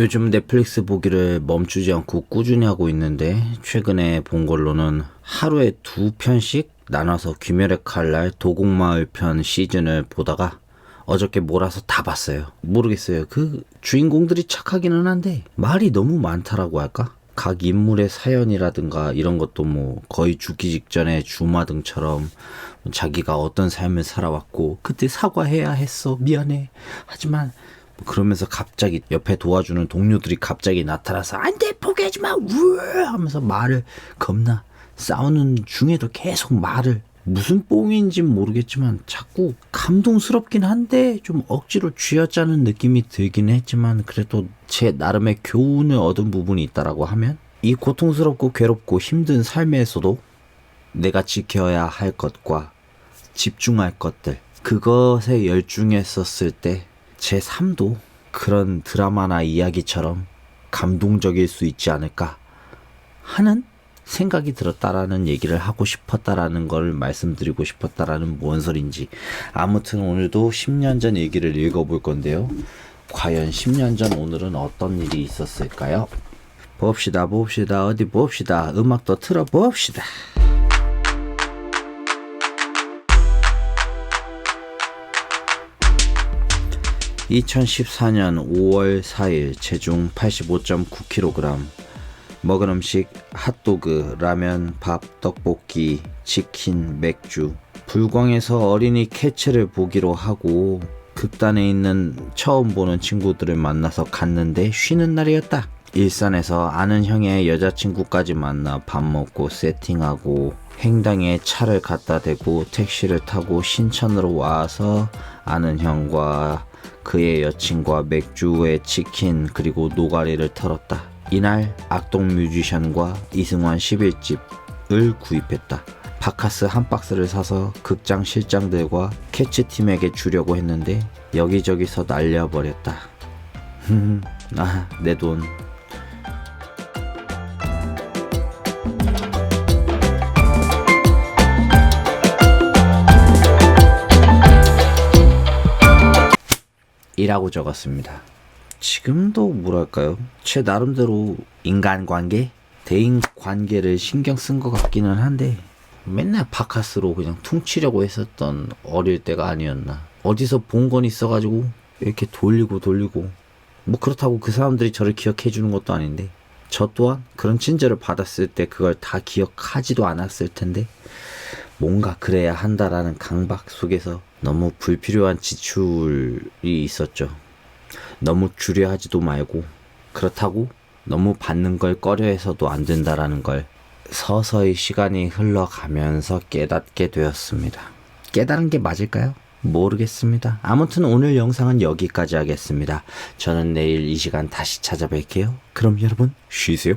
요즘 넷플릭스 보기를 멈추지 않고 꾸준히 하고 있는데 최근에 본 걸로는 하루에 두 편씩 나눠서 귀멸의 칼날 도곡마을 편 시즌을 보다가 어저께 몰아서 다 봤어요. 모르겠어요. 그 주인공들이 착하기는 한데 말이 너무 많다라고 할까? 각 인물의 사연이라든가 이런 것도 뭐 거의 죽기 직전에 주마등처럼 자기가 어떤 삶을 살아왔고 그때 사과해야 했어 미안해 하지만 뭐 그러면서 갑자기 옆에 도와주는 동료들이 갑자기 나타나서 안돼 포기하지 마 우으 하면서 말을 겁나 싸우는 중에도 계속 말을 무슨 뽕인진 모르겠지만 자꾸 감동스럽긴 한데 좀 억지로 쥐어짜는 느낌이 들긴 했지만 그래도 제 나름의 교훈을 얻은 부분이 있다라고 하면 이 고통스럽고 괴롭고 힘든 삶에서도 내가 지켜야 할 것과 집중할 것들 그것에 열중했었을 때 제 삶도 그런 드라마나 이야기처럼 감동적일 수 있지 않을까? 하는 생각이 들었다라는 얘기를 하고 싶었다라는 걸 말씀드리고 싶었다라는 뭔 소린지. 아무튼 오늘도 10년 전 얘기를 읽어볼 건데요. 과연 10년 전 오늘은 어떤 일이 있었을까요? 봅시다 봅시다. 어디 봅시다. 음악도 틀어 봅시다 2014년 5월 4일 체중 85.9kg 먹은 음식 핫도그, 라면, 밥, 떡볶이, 치킨, 맥주. 불광에서 어린이 캐치를 보기로 하고 극단에 있는 처음 보는 친구들을 만나서 갔는데 쉬는 날이었다. 일산에서 아는 형의 여자친구까지 만나 밥 먹고 세팅하고 행당에 차를 갖다 대고 택시를 타고 신천으로 와서 아는 형과 그의 여친과 맥주에 치킨 그리고 노가리를 털었다. 이날 악동 뮤지션과 이승환 11집을 구입했다. 바카스 한 박스를 사서 극장 실장들과 캐치팀에게 주려고 했는데 여기저기서 날려버렸다. 아, 내 돈. 이라고 적었습니다. 지금도 뭐랄까요? 제 나름대로 인간관계, 대인관계를 신경 쓴 것 같기는 한데 맨날 바카스로 그냥 퉁치려고 했었던 어릴 때가 아니었나. 어디서 본 건 있어가지고 이렇게 돌리고 돌리고 뭐 그렇다고 그 사람들이 저를 기억해 주는 것도 아닌데 저 또한 그런 친절을 받았을 때 그걸 다 기억하지도 않았을 텐데 뭔가 그래야 한다라는 강박 속에서 너무 불필요한 지출이 있었죠. 너무 줄여 하지도 말고 그렇다고 너무 받는 걸 꺼려 해서도 안 된다라는 걸 서서히 시간이 흘러가면서 깨닫게 되었습니다. 깨달은 게 맞을까요? 모르겠습니다. 아무튼 오늘 영상은 여기까지 하겠습니다. 저는 내일 이 시간 다시 찾아뵐게요. 그럼 여러분 쉬세요.